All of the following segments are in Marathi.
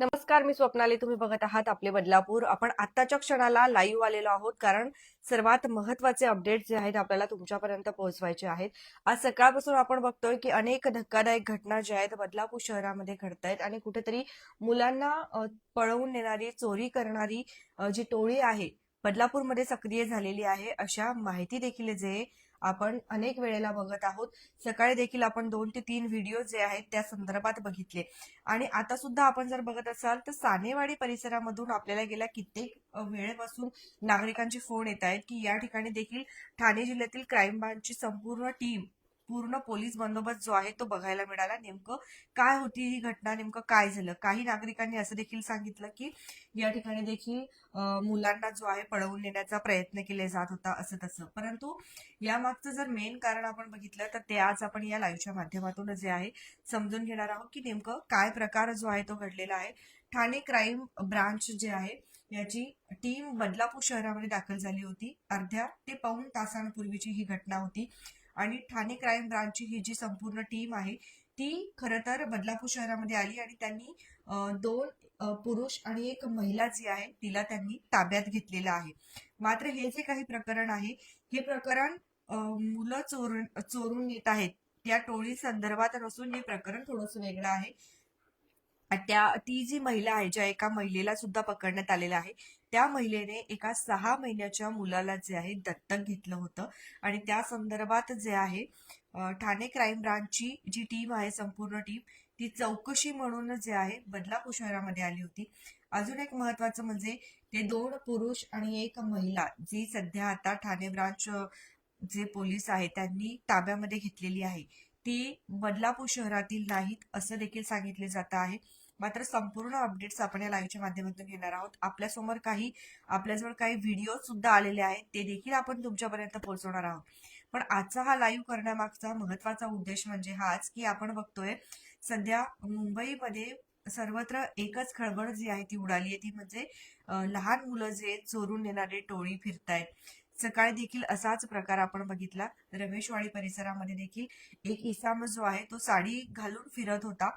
नमस्कार मी स्वप्नाली. तुम्ही बघत आहात आपले बदलापूर. आपण आत्ताच्या क्षणाला लाईव्ह आलेलो आहोत कारण सर्वात महत्त्वाचे अपडेट जे आहेत आपल्याला तुमच्यापर्यंत पोहोचवायचे आहेत. आज सकाळपासून आपण बघतोय की अनेक धक्कादायक घटना ज्या आहेत बदलापूर शहरामध्ये घडत आहेत आणि कुठेतरी मुलांना पळवून नेणारी चोरी करणारी जी टोळी आहे बदलापूरमध्ये सक्रिय झालेली आहे अशा माहिती देखील जे आपण अनेक वेळेला बघत आहोत. सकाळी देखील आपण दोन ते तीन व्हिडिओ जे आहेत त्या संदर्भात बघितले. आणि आता सुद्धा आपण जर बघत असाल तर सानेवाडी परिसरामधून आपल्याला गेल्या कित्येक वेळेपासून नागरिकांचे फोन येत आहेत की या ठिकाणी देखील ठाणे जिल्ह्यातील क्राईम ब्रांचची संपूर्ण टीम पूर्ण पोलीस बंदोबस्त जो आहे तो बघायला मिळाला. नेमकं काय होती ही घटना? नेमकं काय झालं? काही नागरिकांनी असं देखील सांगितलं की या ठिकाणी देखील मुलांना जो आहे पळवून नेण्याचा प्रयत्न केले जात होता असं तसं. परंतु यामागचं जर मेन कारण आपण बघितलं तर ते आज आपण या लाईव्हच्या माध्यमातून जे आहे समजून घेणार आहोत की नेमकं काय प्रकार जो आहे तो घडलेला आहे. ठाणे क्राईम ब्रांच जे आहे याची टीम बदलापूर शहरामध्ये दाखल झाली होती. अर्ध्या ते पाऊण तासांपूर्वीची ही घटना होती. आणि ठाणे क्राईम ब्रांचची ही जी संपूर्ण टीम आहे ती खरं तर बदलापूर शहरामध्ये आली आणि त्यांनी दोन पुरुष आणि एक महिला जी आहे तिला त्यांनी ताब्यात घेतलेलं आहे. मात्र हे जे काही प्रकरण आहे हे प्रकरण मुलं चोरून चोरून नेत आहेत. त्या टोळी संदर्भात नसून हे प्रकरण थोडंसं वेगळं आहे. त्या ती जी महिला आहे ज्या एका महिलेला सुद्धा पकडण्यात आलेलं आहे त्या महिलेने एका सहा महिन्याच्या मुलाला जे आहे दत्तक घेतलं होतं. आणि त्या संदर्भात जे आहे ठाणे क्राईम ब्रांचची जी टीम आहे संपूर्ण टीम ती चौकशी म्हणून जे आहे बदलापूर शहरामध्ये आली होती. अजून एक महत्वाचं म्हणजे ते दोन पुरुष आणि एक महिला जी सध्या आता ठाणे ब्रांच जे पोलीस आहे त्यांनी ताब्यामध्ये घेतलेली आहे. ती बदलापूर शहरातील नाहीत असं देखील सांगितले जात आहे. मात्र संपूर्ण अपडेट्स आपण या लाईव्हच्या माध्यमातून घेणार आहोत. आपल्यासमोर काही आपल्याजवळ काही व्हिडिओ सुद्धा आलेले आहेत. ते देखील आपण तुमच्यापर्यंत पोहोचवणार आहोत. पण आजचा हा लाईव्ह करण्यामागचा महत्त्वाचा उद्देश म्हणजे हाच की आपण बघतोय सध्या मुंबईमध्ये सर्वत्र एकच खळबळ जी आहे ती उडाली आहे ती म्हणजे लहान मुलं जे चोरून नेणारे टोळी फिरतायत. सकाळी देखील असाच प्रकार आपण बघितला. रमेशवाडी परिसरामध्ये देखील एक इसाम जो आहे तो साडी घालून फिरत होता.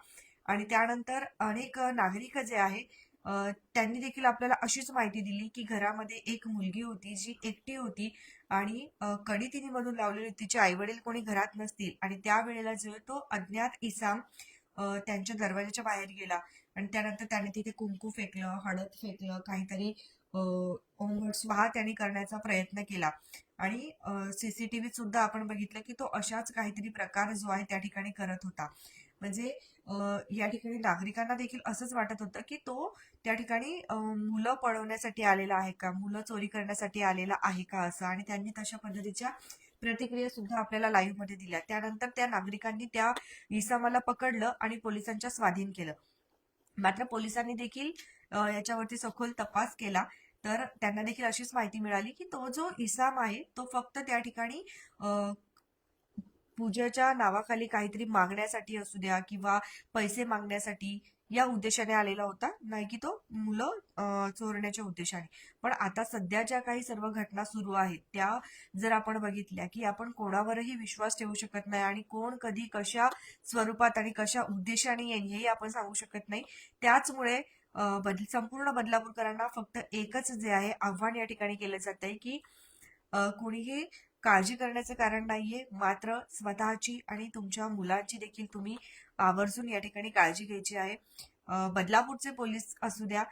आणि त्यानंतर अनेक नागरिक जे आहे त्यांनी देखील आपल्याला अशीच माहिती दिली की घरामध्ये एक मुलगी होती जी एकटी होती आणि कडी तिने मधून लावलेली तिचे आई वडील कोणी घरात नसतील आणि त्यावेळेला जो तो अज्ञात इसाम त्यांच्या दरवाजाच्या बाहेर गेला आणि त्यानंतर त्याने तिथे कुंकू फेकलं हळद फेकलं काहीतरी अ, ओंगड स्वाहा त्यांनी करण्याचा प्रयत्न केला. आणि सीसीटीव्हीत सुद्धा आपण बघितलं की तो अशाच काहीतरी प्रकार जो आहे त्या ठिकाणी करत होता. म्हणजे या ठिकाणी नागरिकांना देखील असंच वाटत होतं की तो त्या ठिकाणी मुलं पळवण्यासाठी आलेला आहे का? मुलं चोरी करण्यासाठी आलेला आहे का असं? आणि त्यांनी तशा पद्धतीच्या प्रतिक्रिया सुद्धा आपल्याला लाईव्हमध्ये दिल्या. त्यानंतर त्या नागरिकांनी त्या इसामाला पकडलं आणि पोलिसांच्या स्वाधीन केलं. मात्र पोलिसांनी देखील याच्यावरती सखोल तपास केला. तर त्यांना देखील अशीच माहिती मिळाली की तो जो इसाम आहे तो फक्त त्या ठिकाणी पूजेच्या नावाखाली काहीतरी मागण्यासाठी असू द्या किंवा पैसे मागण्यासाठी या उद्देशाने आलेला होता. नाही की तो मुलं चोरण्याच्या उद्देशाने. पण आता सध्या ज्या काही सर्व घटना सुरू आहेत त्या जर आपण बघितल्या की आपण कोणावरही विश्वास ठेवू शकत नाही आणि कोण कधी कशा स्वरूपात आणि कशा उद्देशाने येईल हेही आपण सांगू शकत नाही. त्याचमुळे बदल संपूर्ण बदलापूरकरांना फक्त एकच जे आहे आव्हान या ठिकाणी केलं जात आहे की कोणीही काळजी करण्याचं कारण नाहीये. मात्र स्वतःची आणि तुमच्या मुलांची देखील तुम्ही आवर्जून या ठिकाणी काळजी घ्यायची आहे. बदलापूरचे पोलीस असू द्या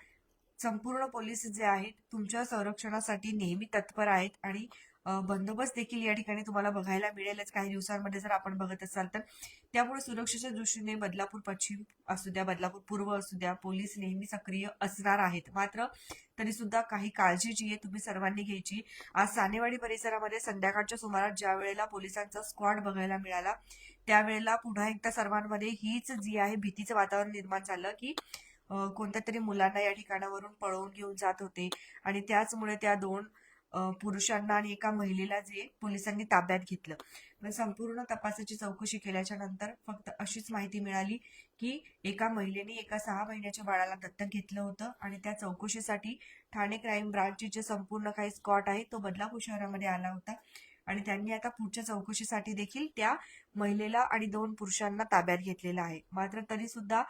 संपूर्ण पोलीस जे आहेत तुमच्या संरक्षणासाठी नेहमी तत्पर आहेत आणि बंदोबस्त देखील या ठिकाणी तुम्हाला बघायला मिळेलच. काही दिवसांमध्ये जर आपण बघत असाल तर. त्यामुळे सुरक्षेच्या दृष्टीने बदलापूर पश्चिम असू द्या बदलापूर पूर्व असू द्या पोलीस नेहमी सक्रिय असणार आहेत. मात्र तरी सुद्धा काही काळजी जी आहे तुम्ही सर्वांनी घ्यायची. आज सानेवाडी परिसरामध्ये संध्याकाळच्या सुमारास ज्या वेळेला पोलिसांचा स्क्वॉड बघायला मिळाला त्यावेळेला पुन्हा एकदा सर्वांमध्ये हीच जी आहे भीतीचं वातावरण निर्माण झालं की कोणत्या तरी मुलांना या ठिकाणावरून पळवून घेऊन जात होते. आणि त्याचमुळे त्या दोन पुरुषांना आणि एका महिलेला जे पोलिसांनी ताब्यात घेतलं. मग संपूर्ण तपासाची चौकशी केल्याच्यानंतर फक्त अशीच माहिती मिळाली की एका महिलेने एका सहा महिन्याच्या बाळाला दत्तक घेतलं होतं आणि त्या चौकशीसाठी ठाणे क्राईम ब्रांचचे जे संपूर्ण काही स्कॉट आहे तो बदलापूर शहरामध्ये आला होता. आणि त्यांनी आता पुढच्या चौकशीसाठी देखील त्या महिलेला आणि दोन पुरुषांना ताब्यात घेतलेला आहे. मात्र तरी सुद्धा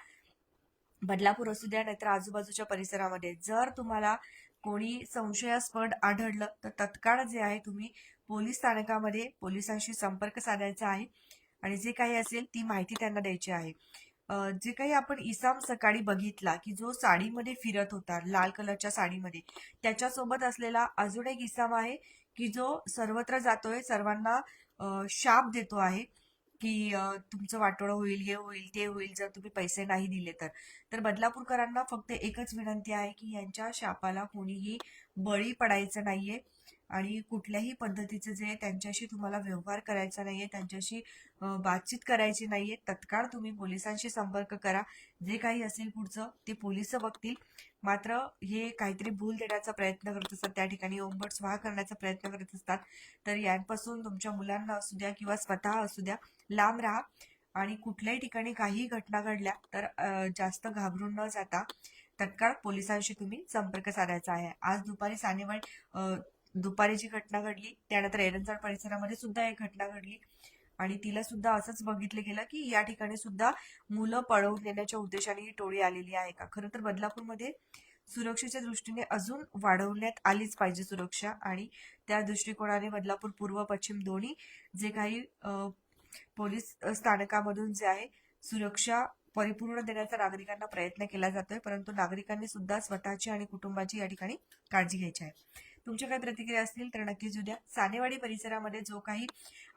बदलापूर असू द्या नाहीतर आजूबाजूच्या परिसरामध्ये जर तुम्हाला कोणी संशयास्पद आढळलं तर तत्काळ जे आहे तुम्ही पोलीस स्थानकामध्ये पोलिसांशी संपर्क साधायचा आहे आणि जे काही असेल ती माहिती त्यांना द्यायची आहे. जे काही आपण इसाम सकाळी बघितला की जो साडीमध्ये फिरत होता लाल कलरच्या साडीमध्ये त्याच्यासोबत असलेला अजून एक इसाम आहे की जो सर्वत्र जातोय सर्वांना शाप देतो आहे. की तुमचं वाटोळं होईल हे होईल ते होईल जर तुम्ही पैसे नाही दिले तर. तर बदलापूरकरांना फक्त एकच विनंती आहे की यांच्या शापाला कोणीही बळी पडायचं नाहीये. आणि कुठल्याही पद्धतीचे जे त्यांच्याशी तुम्हाला व्यवहार करायचा नाहीये त्यांच्याशी बातचीत करायची नाहीये तत्काळ तुम्ही पोलिसांशी संपर्क करा. जे काही असेल पुढचं ते पोलीस बघतील. मात्र हे काहीतरी भूल देण्याचा प्रयत्न करत असतात त्या ठिकाणी ओंबट स्वाहा करण्याचा प्रयत्न करत असतात. तर यांपासून तुमच्या मुलांना असू द्या किंवा स्वतः असू द्या लांब राहा. आणि कुठल्याही ठिकाणी काही घटना घडल्या तर जास्त घाबरून न जाता तत्काळ पोलिसांशी तुम्ही संपर्क साधायचा आहे. आज दुपारी सानेवाड दुपारी जी घटना घडली त्यानंतर एरंजाड परिसरामध्ये सुद्धा एक घटना घडली. आणि तिला सुद्धा असंच बघितलं गेलं की या ठिकाणी सुद्धा मुलं पळवून नेण्याच्या उद्देशाने ही टोळी आलेली आहे का? खरं तर बदलापूरमध्ये सुरक्षेच्या दृष्टीने अजून वाढवण्यात आलीच पाहिजे सुरक्षा आणि त्या दृष्टिकोनाने बदलापूर पूर्व पश्चिम दोन्ही जे काही पोलीस स्थानकामधून जे आहे सुरक्षा परिपूर्ण देण्याचा नागरिकांना प्रयत्न केला जातोय. परंतु नागरिकांनी सुद्धा स्वतःची आणि कुटुंबाची या ठिकाणी काळजी घ्यायची आहे. तुमच्या काही प्रतिक्रिया असतील तर नक्कीच उद्या सानेवाडी परिसरामध्ये जो काही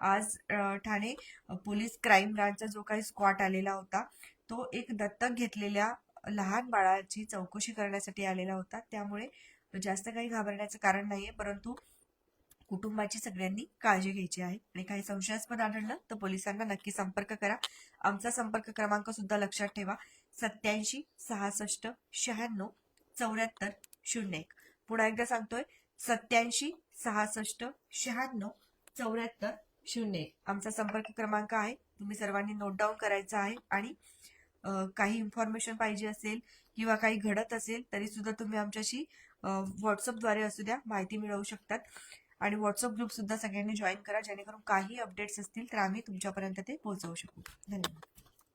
आज ठाणे पोलीस क्राईम ब्रांचचा जो काही स्क्वॉट आलेला होता तो एक दत्तक घेतलेल्या लहान बाळाची चौकशी करण्यासाठी आलेला होता. त्यामुळे जास्त काही घाबरण्याचं कारण नाहीये परंतु कुटुंबाची सगळ्यांनी काळजी घ्यायची आहे. आणि काही संशयास्पद आढळलं तर पोलिसांना नक्की संपर्क करा. आमचा संपर्क क्रमांक सुद्धा लक्षात ठेवा. सत्याऐंशी सहासष्ट शहाण्णव चौऱ्याहत्तर शून्य एक. पुन्हा एकदा सांगतोय सत्याऐंशी सहासष्ट शहाण्णव चौऱ्याहत्तर शून्य आमचा संपर्क क्रमांक आहे. तुम्ही सर्वांनी नोट डाऊन करायचा आहे आणि काही इन्फॉर्मेशन पाहिजे असेल किंवा काही घडत असेल तरी सुद्धा तुम्ही आमच्याशी व्हॉट्सअपद्वारे असू द्या माहिती मिळवू शकतात. आणि व्हॉट्सअप ग्रुप सुद्धा सगळ्यांनी जॉईन करा जेणेकरून काही अपडेट्स असतील तर आम्ही तुमच्यापर्यंत ते पोहोचवू शकू. धन्यवाद.